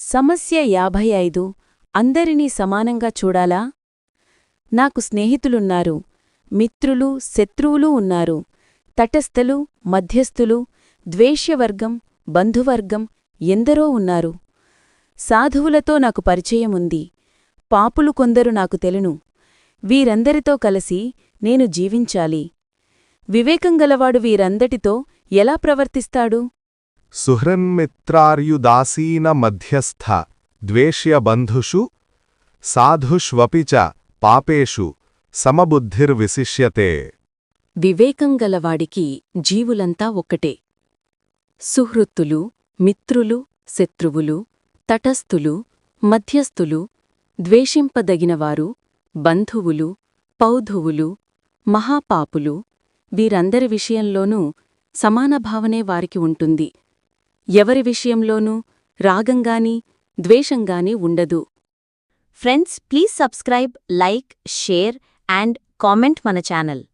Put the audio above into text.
సమస్య యాభై ఐదు అందరినీ సమానంగా చూడాలా? నాకు స్నేహితులున్నారు. మిత్రులు శత్రువులు ఉన్నారు. తటస్థలు మధ్యస్థులు ద్వేష్యవర్గం బంధువర్గం ఎందరో ఉన్నారు. సాధువులతో నాకు పరిచయముంది. పాపులు కొందరు నాకు తెలును. వీరందరితో కలిసి నేను జీవించాలి. వివేకంగలవాడు వీరందటితో ఎలా ప్రవర్తిస్తాడు? సుహృన్మిత్రార్యుదాసీన మధ్యస్థ ద్వేష్యబంధుషు సాధుష్వపి చ పాపేషు సమబుద్ధిర్విశిష్యతే. వివేకం గలవాడికి జీవులంతా ఒక్కటే. సుహృత్తులు మిత్రులు శత్రువులు తటస్థులు మధ్యస్థులు ద్వేషింపదగినవారు బంధువులు పౌధువులు మహాపాపులు వీరందరి విషయంలోనూ సమానభావనే వారికి ఉంటుంది. ఎవరి విషయంలోనూ రాగంగాని ద్వేషంగాని ఉండదు. Friends please subscribe like share and comment మన ఛానల్.